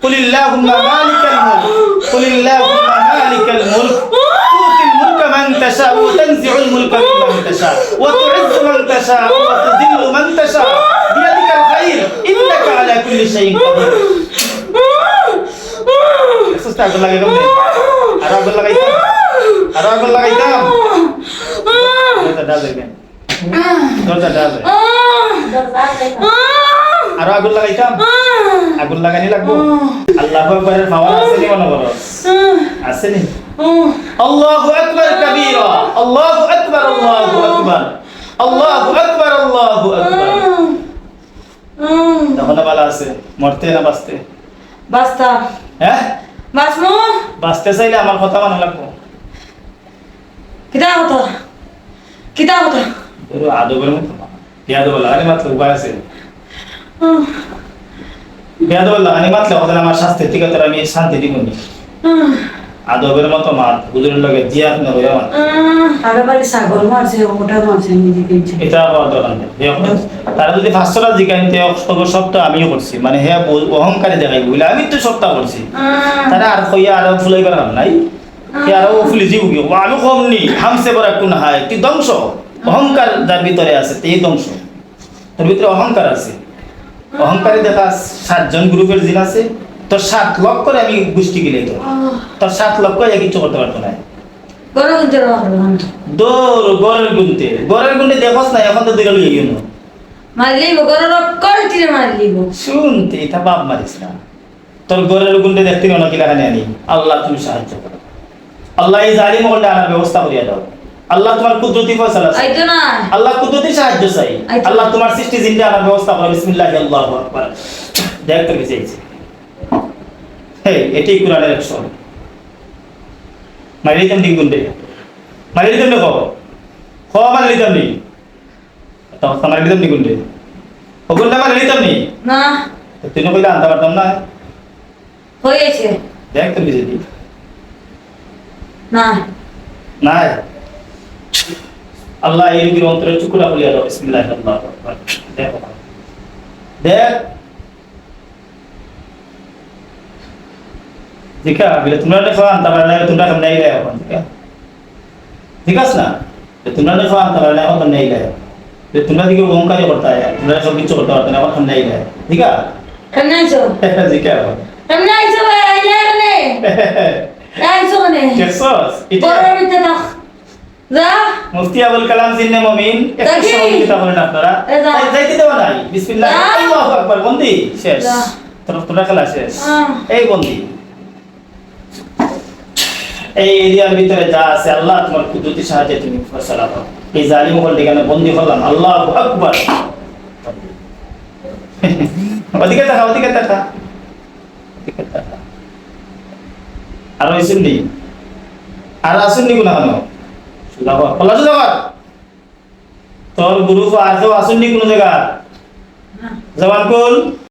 قل اللهم مالك الملك قل اللهم مالك الملك تؤتي الملك من تشاء وتنزع الملك ممن تشاء وتعز من تشاء وتذل من تشاء بيدك الخير انك على كل شيء قدير সুস্থ আগুন লাগাই কেমনে আর আগুন লাগাইতাম আর আগুন লাগাইতাম দরজা ডাল দেখবেন দরজা ডাল আর আগুন লাগাইতাম? আগুন লাগানি লাগবো? আল্লাহ আকবরের পাওয়ার আছে নি মনে করো আছে নি আল্লাহু আকবার কাবীরা। আল্লাহু আকবার আল্লাহু আকবার। আল্লাহু আকবার আল্লাহু আকবার। তখন ভালো আছে মরতে না বাঁচতে? বাস্তা হ্যাঁ? বাসমু বাঁচতে চাইলে আমার কথা মানা লাগবো? কিতা হতো? কিতা হতো? আদবের মতো। পেঁয়াজ বলা আরে মাত্র উপায় আছে। পেঁয়াজ বললা আরে মাত্র ওদের আমার স্বাস্থ্যের থেকে তোর আমি শান্তি দিব নি আদবের মতো মাত হুজুরের লগে হইয়া মাত। বাড়ি ছাগল মারছে ওটা মারছে নিজে কিনছে। এটা আমার তারা যদি পাঁচশোটা জিজ্ঞাসা আমিও করছি। মানে হে বল- অহংকারী দেখাই বলে আমি তো সবটা করছি। তারা আর কইয়া আর ফুলাইবার কাম নাই। আরও ফুলি দিব কি ও আমি কম নি। হামসে বড় একটু না হয়। তুই ধ্বংস? অহংকার যার ভিতরে আছে তুই ধ্বংস। তোর ভিতরে অহংকার আছে। অহংকারী দেখা সাতজন গ্রুপের জিন আছে। তোর সাত লক্ষ করে আমি গোষ্ঠী গিলে তো তোর সাত লক্ষ এক কিছু করতে পারতো না। গরম দৌড় গড়ের গুনতে। গড়ের গুনতে দেখস না এখন তো দিলে লইয়ে গেল। মারলিব গরম করে তীরে মারলিব শুনতে এটা বাপ মারিস না। তোর দেখতে না কি লাগানে আনি আল্লাহ তুমি সাহায্য করো। আল্লাহ এই জালিম আনার ব্যবস্থা করিয়া দাও। আল্লাহ তোমার কুদরতি ফয়সালা চাই। আইতো না। আল্লাহ কুদরতি সাহায্য চাই। আল্লাহ তোমার সৃষ্টি জিন্দা আনার ব্যবস্থা করো। বিসমিল্লাহ আল্লাহু আকবার। দেখ তোকে চাইছে হে এটাই কোরআনের অ্যাকশন মারি দিতাম দিন গুন্ডে মারি দিতাম দেখো খ মারি দিতাম নি তা মারি দিতাম নি গুন্ডে ও গুন্ডে মারি দিতাম নি। না তুই না কইলে আনতে পারতাম না হয়েছে। দেখ তো বিজেপি না নাই? আল্লাহ এই রোগীর অন্তরে চুকুরা বলিয়া দাও বিসমিল্লাহ দেখো দেখ দেখা বিলে তোমরা দেখো আনতে পারলে না তোমরা কেমন নেই গায়ে এখন ঠিক আছে না তোমরা দেখো আনতে না এখন নেই গায়ে তোমরা দিকে অহংকারী করতে হয় তোমরা সব কিছু করতে পারতো না এখন নেই গায়ে ঠিক আছে জিকা মুফতি আবুল কালাম জিন্নে মমিন একটু দেখি। সহযোগিতা করেন আপনারা। যাইতে দেওয়া নাই। বিসমিল্লাহ। আল্লাহু আকবার বন্দি। শেষ। তোর তোরা খেলা শেষ। এই বন্দি। এই এরিয়ার ভিতরে যা আছে আল্লাহ তোমার কুদরতি সাহায্যে তুমি ফয়সালা করো এই জালিম হল এখানে বন্দি হলাম আল্লাহু আকবার। ওদিকে দেখা ওদিকে দেখা। আর ওই শুননি আর আসুননি কেন? সুদাকর পল্লা সুদাকর তোর গুরু আজও আসুননি কোনো জায়গা জবান